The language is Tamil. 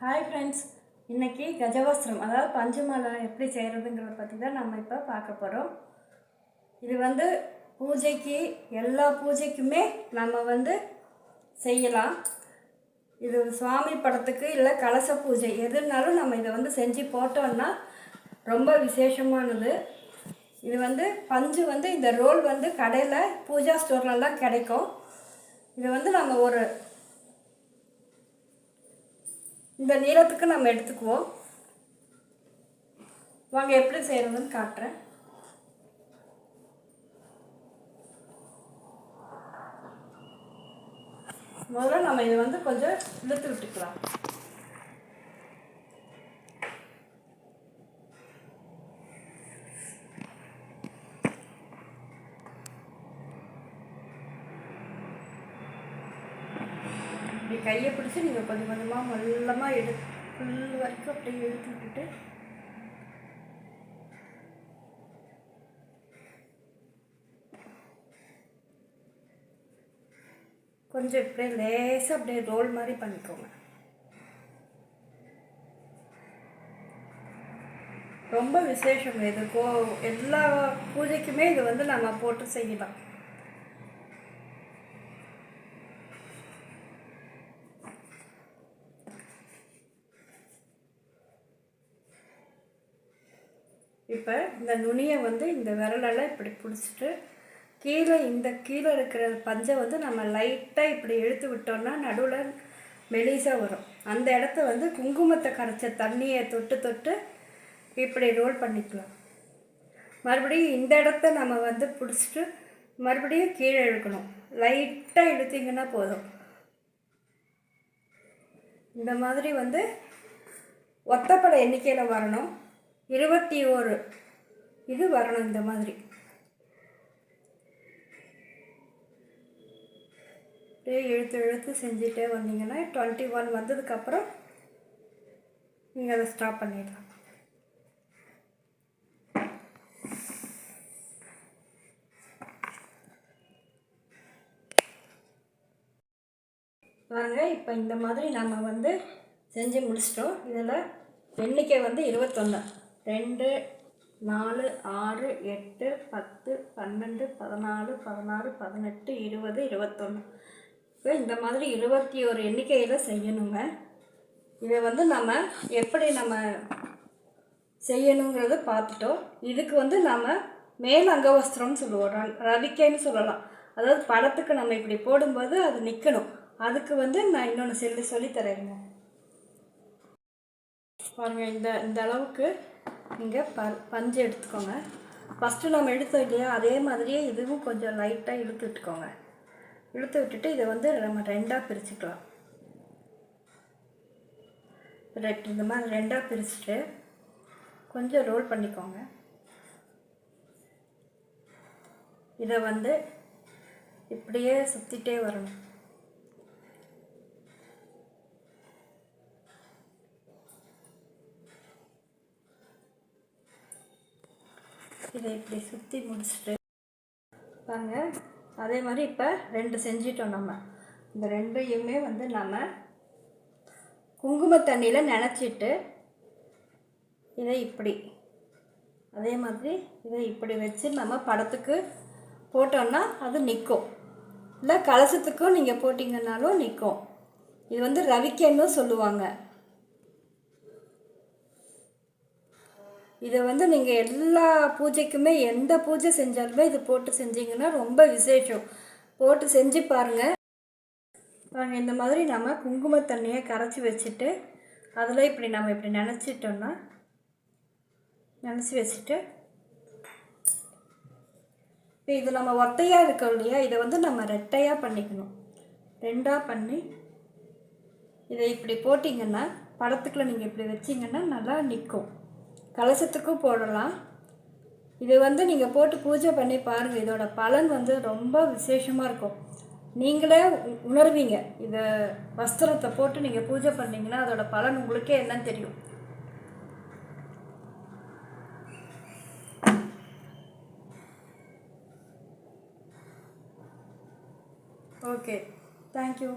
ஹாய் ஃப்ரெண்ட்ஸ் இன்றைக்கி கஜவஸ்திரம் அதாவது பஞ்சமாலை எப்படி செய்கிறதுங்கிறத பற்றி தான் நம்ம இப்போ பார்க்க போகிறோம் இது வந்து பூஜைக்கு எல்லா பூஜைக்குமே நம்ம வந்து செய்யலாம். இது சுவாமி படத்துக்கு இல்லை கலச பூஜை எதுனாலும் நம்ம இதை வந்து செஞ்சு போட்டோம்னா ரொம்ப விசேஷமானது. இது வந்து பஞ்சு வந்து இந்த ரோல் வந்து கடையில் பூஜா ஸ்டோர்லலாம் கிடைக்கும். இது வந்து நம்ம ஒரு இந்த நீளத்துக்கு நம்ம எடுத்துக்குவோம். வாங்க எப்படி செய்கிறதுன்னு காட்டுறேன். முதல்ல நம்ம இதை வந்து கொஞ்சம் இழுத்து விட்டுக்கலாம். இப்படி கையை பிடிச்சி நீங்கள் கொஞ்சம் கொஞ்சமாக மெல்லமாக எடு. ஃபுல் வரைக்கும் அப்படியே இழுத்து விட்டுட்டு. கொஞ்சம் இப்படியே லேசாக அப்படியே ரோல் மாதிரி பண்ணிக்கோங்க. ரொம்ப விசேஷம் இது. கோ எல்லா பூஜைக்குமே இது வந்து நம்ம போட்டு செய்யலாம். இப்போ இந்த நுனியை வந்து இந்த விரலெல்லாம் இப்படி பிடிச்சிட்டு கீழே இந்த கீழே இருக்கிற பஞ்சை வந்து நம்ம லைட்டாக இப்படி இழுத்து விட்டோம்னா நடுவில் மெலிசாக வரும். அந்த இடத்த வந்து குங்குமத்தை கரைச்ச தண்ணியை தொட்டு தொட்டு இப்படி ரோல் பண்ணிக்கலாம். மறுபடியும் இந்த இடத்த நம்ம வந்து பிடிச்சிட்டு மறுபடியும் கீழே இழுக்கணும். லைட்டாக இழுத்திங்கன்னா போதும். இந்த மாதிரி வந்து ஒத்தப்படை எண்ணிக்கையில் வரணும். இருபத்தி ஓரு இது வரணும் இந்த மாதிரி. அப்படியே இழுத்து இழுத்து செஞ்சுட்டே வந்தீங்கன்னா டுவெண்ட்டி ஒன் வந்ததுக்கப்புறம் நீங்கள் அதை ஸ்டாப் பண்ணிடலாம். பாருங்க இப்போ இந்த மாதிரி நம்ம வந்து செஞ்சு முடிச்சிட்டோம். இதில் எண்ணிக்கை வந்து இருபத்தொன்று ரெண்டு நாலு ஆறு எட்டு பத்து பன்னெண்டு பதினாலு பதினாறு பதினெட்டு இருபது இருபத்தொன்று இப்போ இந்த மாதிரி இருபத்தி ஒரு எண்ணிக்கையில் செய்யணுங்க. இதை வந்து நம்ம எப்படி நம்ம செய்யணுங்கிறத பார்த்துட்டோம். இதுக்கு வந்து நம்ம மேல் அங்கவஸ்திரம்னு சொல்லுவோம். ர- ரவிக்கைன்னு சொல்லலாம். அதாவது படத்துக்கு நம்ம இப்படி போடும்போது அது நிற்கணும் அதுக்கு வந்து நான் இன்னொன்று சொல்லி சொல்லித்தரேங்க. பாருங்கள் இந்த இந்த அளவுக்கு இங்கே ப பஞ்சு எடுத்துக்கோங்க. ஃபஸ்ட்டு நம்ம எடுத்தோம் இல்லையா? அதே மாதிரியே இதுவும் கொஞ்சம் லைட்டாக இழுத்து விட்டுக்கோங்க. இழுத்து விட்டுட்டு இதை வந்து நம்ம ரெண்டாக பிரிச்சுக்கலாம். ரெட் இந்த மாதிரி ரெண்டாக பிரிச்சுட்டு கொஞ்சம் ரோல் பண்ணிக்கோங்க. இதை வந்து இப்படியே சுற்றிட்டே வரணும். இதை இப்படி சுற்றி முடிச்சுட்டு பாருங்க. அதே மாதிரி இப்போ ரெண்டு செஞ்சிட்டோம் நம்ம. இந்த ரெண்டையுமே வந்து நம்ம குங்கும தண்ணியில் நினச்சிட்டு இதை இப்படி அதே மாதிரி இதை இப்படி வச்சு நம்ம படத்துக்கு போட்டோன்னா அது நிற்கும் இல்லை கலசத்துக்கும் நீங்கள் போட்டிங்கன்னாலும் நிற்கும் இது வந்து ரவிக்கன்னு சொல்லுவாங்க. இதை வந்து நீங்கள் எல்லா பூஜைக்குமே எந்த பூஜை செஞ்சாலுமே இது போட்டு செஞ்சீங்கன்னா ரொம்ப விசேஷம். போட்டு செஞ்சு பாருங்கள் பாருங்கள் இந்த மாதிரி நம்ம குங்கும தண்ணியை கரைச்சி வச்சுட்டு அதில் இப்படி நம்ம இப்படி நினச்சிட்டோம்னா நினச்சி வச்சுட்டு இப்போ இது நம்ம ஒத்தையாக இருக்கோம் இல்லையா? இதை வந்து நம்ம ரெட்டையாக பண்ணிக்கணும். ரெண்டாக பண்ணி இதை இப்படி போட்டிங்கன்னா படத்துக்குள்ள நீங்கள் இப்படி வச்சிங்கன்னா நல்லா நிற்கும் கலசத்துக்கும் போடலாம். இது வந்து நீங்கள் போட்டு பூஜை பண்ணி பாருங்கள் இதோட பலன் வந்து ரொம்ப விசேஷமாக இருக்கும். நீங்களே உணர்வீங்க. இதை வஸ்திரத்தை போட்டு நீங்கள் பூஜை பண்ணீங்கன்னா அதோட பலன் உங்களுக்கே என்னன்னு தெரியும். ஓகே. Thank you.